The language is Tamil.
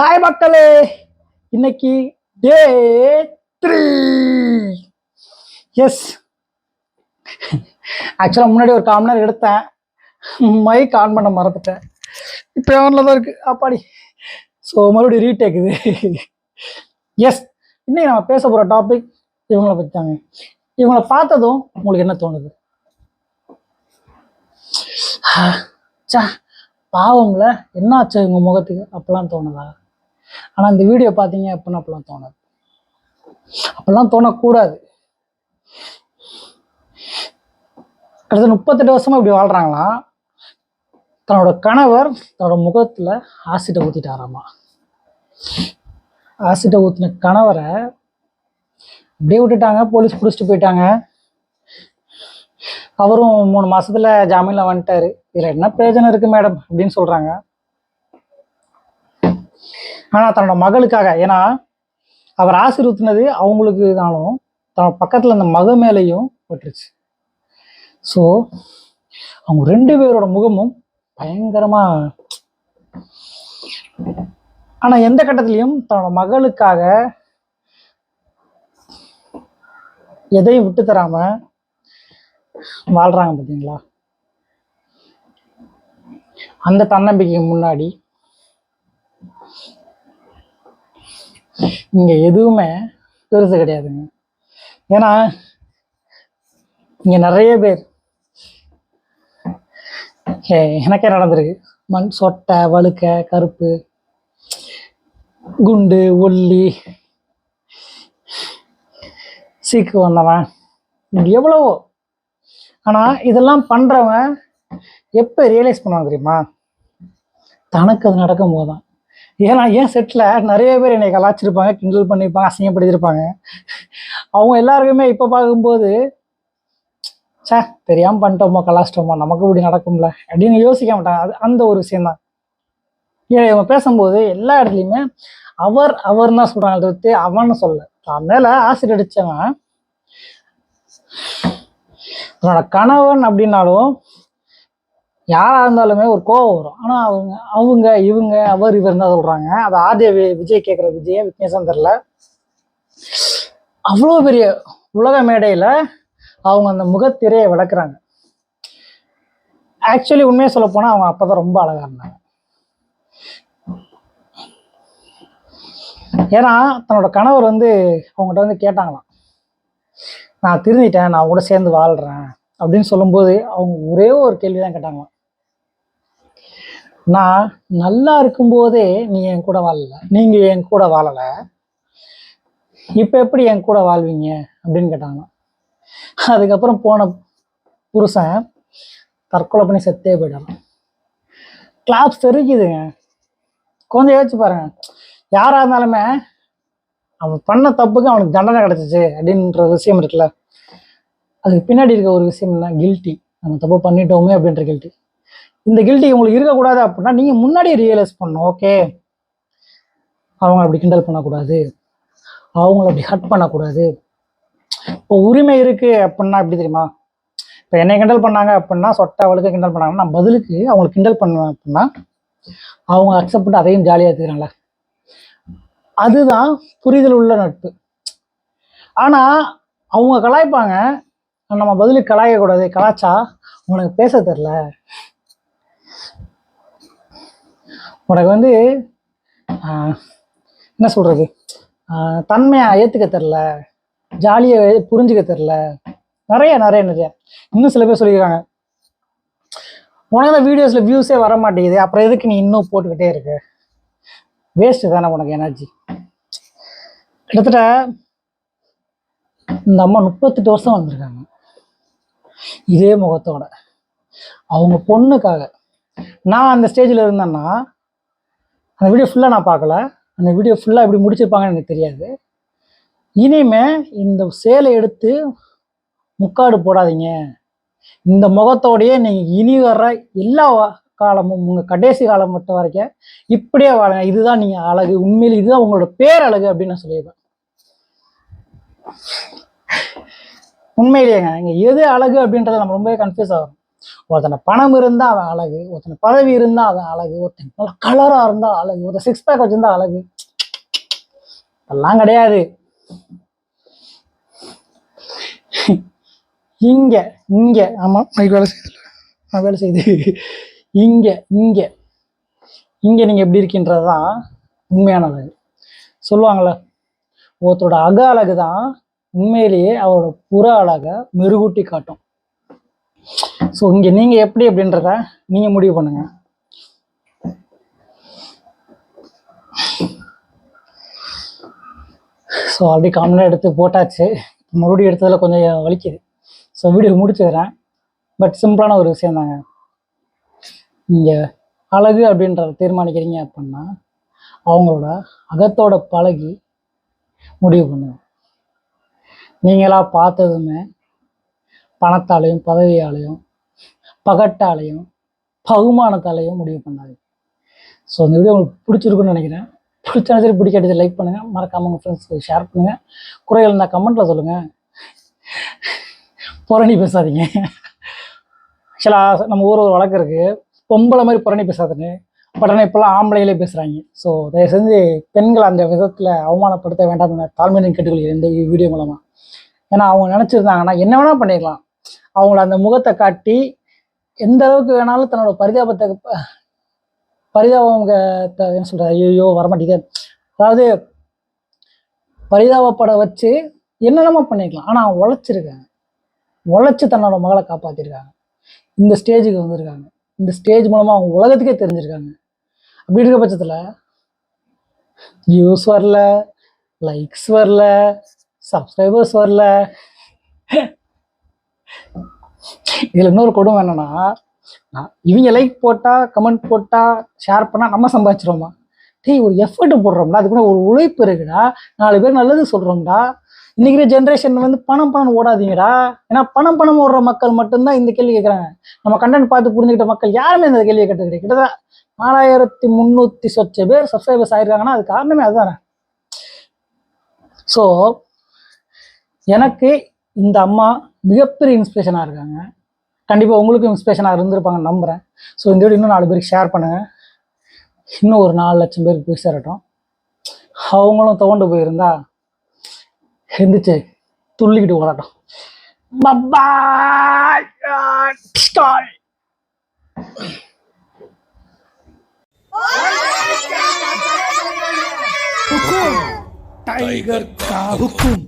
ஹாய் மக்களே. இன்னைக்கு டே த்ரீ எஸ் ஆக்சுவலாக முன்னாடி ஒரு கால் மணி நேரம் எடுத்தேன். மைக் ஆன் பண்ண மறந்துட்டேன். இப்போ ஆனில் தான் இருக்குது அப்பாடி. ஸோ மறுபடியும் ரீடேக் இது. எஸ் இன்னைக்கு நம்ம பேச போகிற டாபிக் இவங்களை பற்றி தாங்க. இவங்களை பார்த்ததும் உங்களுக்கு என்ன தோணுது? சா பாவங்கள என்னாச்சு இவங்க முகத்துக்கு? அப்பெல்லாம் தோணுதா? ஆனால் இந்த வீடியோ பார்த்தீங்க அப்படின்னா அப்பெல்லாம் தோணாது. அப்பெல்லாம் தோணக்கூடாது. அடுத்த முப்பத்தெட்டு வருஷமா இப்படி வாழ்றாங்களாம் தன்னோட கணவர் தன்னோட முகத்துல ஆசிட்டை ஊத்திட்டாராமா? ஆசிட்டை ஊத்தின கணவரை அப்படியே விட்டுட்டாங்க போலீஸ் பிடிச்சிட்டு போயிட்டாங்க. அவரும் மூணு மாசத்துல ஜாமீன்ல வந்துட்டாரு. இதுல என்ன பிரயோஜனம் இருக்கு மேடம் அப்படின்னு சொல்றாங்க. ஆனால் தன்னோட மகளுக்காக ஏன்னா அவர் ஆசீர்வத்தினது அவங்களுக்கு தானும் தன்னோட பக்கத்தில் அந்த மக மேலேயும் பட்டுருச்சு. ஸோ அவங்க ரெண்டு பேரோட முகமும் பயங்கரமாக ஆனால் எந்த கட்டத்திலையும் தன்னோட மகளுக்காக எதையும் விட்டு தராம வாழ்றாங்க பார்த்தீங்களா அந்த தன்னம்பிக்கைக்கு முன்னாடி இங்கே எதுவுமே பெருசு கிடையாதுங்க. ஏன்னா இங்கே நிறைய பேர் ஏ, எனக்கே நடந்திருக்கு. மண் சொட்டை வழுக்க கருப்பு குண்டு ஒல்லி சீக்கு வந்தவன். எவ்வளவோ. ஆனால் இதெல்லாம் பண்ணுறவன் எப்போ ரியலைஸ் பண்ணுவான் தெரியுமா? தனக்கு அது நடக்கும் போதுதான் ஏன்னா ஏன் செட்டில் நிறைய பேர் என்னை கலாச்சிருப்பாங்க கிண்டல் பண்ணியிருப்பாங்க அசிங்கப்படுத்தியிருப்பாங்க அவங்க எல்லாருக்குமே இப்போ பார்க்கும்போது சே தெரியாமல் பண்ணிட்டோமோ கலாச்சிட்டோமோ நமக்கு இப்படி நடக்கும்ல அப்படின்னு யோசிக்க மாட்டாங்க. அது அந்த ஒரு விஷயம்தான். ஏன் இவங்க பேசும்போது எல்லா இடத்துலையுமே அவர் அவர் தான் சொல்கிறாங்க தவிர்த்து அவன்னு சொல்ல தான் மேலே ஆசிட் அடித்தவன் தன்னோட கணவன் அப்படின்னாலும் யாராக இருந்தாலுமே ஒரு கோவம் வரும். ஆனால் அவங்க அவங்க இவங்க அவர் இவர் தான் சொல்கிறாங்க அது ஆர்ஜே விஜய் கேட்குற விஜய் விக்னேசன் தெரில? அவ்வளோ பெரிய உலக மேடையில் அவங்க அந்த முகத்திரையை விளக்குறாங்க. ஆக்சுவலி உண்மையை சொல்ல போனால் அவங்க அப்பதான் ரொம்ப அழகாக இருந்தாங்க. ஏன்னா தன்னோட கணவர் வந்து அவங்ககிட்ட வந்து கேட்டாங்களாம். நான் திருந்திட்டேன் நான் கூட சேர்ந்து வாழ்கிறேன் அப்படின்னு சொல்லும்போது அவங்க ஒரே ஒரு கேள்வி தான் கேட்டாங்களாம். நான் நல்லா இருக்கும்போதே நீ என் கூட வாழல. நீங்கள் என் கூட வாழலை. இப்போ எப்படி என் கூட வாழ்வீங்க? அப்படின்னு கேட்டாங்க அதுக்கப்புறம் போன புருஷன் தற்கொலை பண்ணி செத்தே போயிட்டான். கிளாப்ஸ் தெரிக்குதுங்க கொஞ்சம் யோசிச்சு பாருங்க. யாராக இருந்தாலுமே அவன் பண்ண தப்புக்கு அவனுக்கு தண்டனை கிடச்சிச்சு அப்படின்ற விஷயம் இருக்குல்ல. அதுக்கு பின்னாடி இருக்க ஒரு விஷயம் என்ன கில்ட்டி நம்ம தப்பு பண்ணிட்டோமே அப்படின்ற கில்ட்டி இந்த கில்ட்டி உங்களுக்கு இருக்கக்கூடாது அப்படின்னா நீங்கள் முன்னாடியே ரியலைஸ் பண்ணணும் ஓகே அவங்க அப்படி கிண்டல் பண்ணக்கூடாது. அவங்கள அப்படி ஹட் பண்ணக்கூடாது. இப்போ உரிமை இருக்கு அப்படின்னா எப்படி தெரியுமா? இப்போ என்னை கிண்டல் பண்ணாங்க அப்படின்னா சொட்டை அவளுக்கு கிண்டல் பண்ணாங்கன்னா நான் பதிலுக்கு அவங்களுக்கு கிண்டல் பண்ணுவேன் அப்படின்னா அவங்க அக்செப்ட் பண்ணி அதையும் ஜாலியாக எடுத்துக்கிறாங்களே அதுதான் புரிதல் உள்ள நட்பு. ஆனா அவங்க கலாய்ப்பாங்க. நம்ம பதிலுக்கு கலாயக்கூடாது. கலாச்சா உனக்கு பேச தெரில. உனக்கு வந்து என்ன சொல்றது? தன்மையை ஏற்றுக்க தெரில ஜாலியை புரிஞ்சுக்க தெரில நிறைய நிறைய நிறைய. இன்னும் சில பேர் சொல்லியிருக்காங்க. உனக்கு அந்த வீடியோஸில் வியூஸே வர மாட்டேங்குது. அப்புறம் எதுக்கு நீ இன்னும் போட்டுக்கிட்டே இருக்க? வேஸ்ட்டு தானே உனக்கு எனர்ஜி கிட்டத்தட்ட இந்த அம்மா முப்பத்தெட்டு வருஷம் வந்திருக்காங்க. இதே முகத்தோட. அவங்க பொண்ணுக்காக. நான் அந்த ஸ்டேஜில் இருந்தேன்னா அந்த வீடியோ ஃபுல்லாக நான் பார்க்கல. அந்த வீடியோ ஃபுல்லாக எப்படி முடிச்சிருப்பாங்கன்னு எனக்கு தெரியாது. இனிமே இந்த சேலை எடுத்து முக்காடு போடாதீங்க. இந்த முகத்தோடையே நீங்கள் இனி வர்ற எல்லா காலமும் உங்கள் கடைசி காலம் மட்டும் வரைக்கும் இப்படியே வாழுங்க. இதுதான் நீங்கள் அழகு. உண்மையில் இதுதான் உங்களோட பேரழகு அப்படின்னு நான் சொல்லியிருக்கேன். உண்மையிலேயேங்க இங்கே எது அழகு அப்படின்றத நம்ம ரொம்பவே கன்ஃபியூஸ் ஆகும் ஒருத்தனை பணம் இருந்தா அவன் அழகு ஒருத்தனை பதவி இருந்தா அவன் அழகு ஒருத்தன் நல்ல கலரா இருந்தா அழகு ஒருத்தன் சிக்ஸ் பேக் வச்சிருந்தா அழகு. அதெல்லாம் கிடையாது. இங்க இங்க ஆமா மைக் வேலை செய்யல நான் வேலை செய்து. இங்க இங்க. இங்க நீங்க எப்படி இருக்கின்றதுதான் உண்மையான அழகு. சொல்லுவாங்களே ஒருத்தரோட அக அழகு தான் உண்மையிலேயே அவரோட புற அழகை மெருகூட்டி காட்டும். ஸோ இங்கே நீங்கள் எப்படி அப்படின்றத நீங்கள் முடிவு பண்ணுங்க. ஸோ ஆல்ரெடி காமனாக எடுத்து போட்டாச்சு. மறுபடியும் எடுத்ததில் கொஞ்சம் வலிக்குது. ஸோ வீடியோ முடிச்சுக்கிறேன். பட் சிம்பிளான ஒரு விஷயம் தாங்க. நீங்கள் அழகு அப்படின்றத தீர்மானிக்கிறீங்க அப்படின்னா அவங்களோட அகத்தோட பழகி முடிவு பண்ணுங்க. நீங்களாக பார்த்ததுமே பணத்தாலையும் பதவியாலையும் பகட்டாலையும் பகுமானத்தாலையும் முடிவு பண்ணாது ஸோ இந்த வீடியோ உங்களுக்கு பிடிச்சிருக்குன்னு நினைக்கிறேன். பிடிச்ச சரி பிடிக்காட்டி லைக் பண்ணுங்கள் மறக்காம உங்கள் ஃப்ரெண்ட்ஸ்க்கு ஷேர் பண்ணுங்கள் குறைகள் இருந்தால் கமெண்ட்டில் சொல்லுங்கள் புரணி பேசாதீங்க. சில நம்ம ஊர் ஒரு வழக்கு இருக்குது பொம்பளை மாதிரி புரணி பேசாதுன்னு பட் ஆனால் இப்போல்லாம் ஆம்பளைகளே பேசுகிறாங்க ஸோ தயவு செஞ்சு பெண்களை அந்த விதத்தில் அவமானப்படுத்த வேண்டாம் தாழ்மையை கேட்டுக்கொள்கிறேன் இந்த வீடியோ மூலமாக ஏன்னா அவங்க நினச்சிருந்தாங்கன்னா என்ன வேணால் பண்ணிடலாம் அவங்கள அந்த முகத்தை காட்டி எந்த அளவுக்கு வேணாலும் தன்னோட பரிதாபத்தை பரிதாபம் பரிதாபத்தை என்ன சொல்கிறது ஐயோ வரமாட்டேங்குது. அதாவது பரிதாபப்பட வச்சு என்னென்னமோ பண்ணிக்கலாம். ஆனால் அவன் உழைச்சிருக்காங்க உழைச்சி தன்னோட மகளை காப்பாற்றிருக்காங்க இந்த ஸ்டேஜுக்கு வந்திருக்காங்க. இந்த ஸ்டேஜ் மூலமாக அவங்க உலகத்துக்கே தெரிஞ்சிருக்காங்க. அப்படி இருக்க பட்சத்தில் வியூஸ் வரல லைக்ஸ் வரல சப்ஸ்கிரைபர்ஸ் வரல இதில் இன்னொரு கொடுமை என்னன்னா இவங்க லைக் போட்டா கமெண்ட் போட்டா ஷேர் பண்ணா நம்ம சம்பாதிச்சிருவோமா? டேய் ஒரு எஃபர்ட் போடுறோம்டா அதுக்கு ஒரு உழைப்பு இருக்குடா நாலு பேர் நல்லது சொல்றோம்டா. இன்னைக்கிற ஜென்ரேஷன் வந்து பணம் பணம் ஓடாதீங்கடா. ஏன்னா பணம் பணம் ஓடுற மக்கள் மட்டும்தான் இந்த கேள்வி கேட்குறாங்க நம்ம கண்டென்ட் பார்த்து புரிஞ்சுக்கிட்ட மக்கள் யாருமே இந்த கேள்வியை கேட்டது கிடையாது கிட்டத்தட்ட நாலாயிரத்தி முந்நூற்றி சொச்ச பேர் சப்ஸ்கிரைபர்ஸ் ஆயிருக்காங்கன்னா அது காரணமே அதுதானே. ஸோ எனக்கு இந்த அம்மா மிகப்பெரிய இன்ஸ்பிரேஷனாக இருக்காங்க. கண்டிப்பாக உங்களுக்கும் இன்ஸ்பிரேஷனாக இருந்திருப்பாங்க நம்புகிறேன் ஸோ இந்த வீடியோ இன்னும் நாலு பேருக்கு ஷேர் பண்ணுங்கள் இன்னும் ஒரு நாலு லட்சம் பேருக்கு போய் சேரட்டும். அவங்களும் துவண்டு போயிருந்தா எந்திரிச்சு துள்ளிக்கிட்டு ஓடட்டும். Stall tiger காவுக்கும்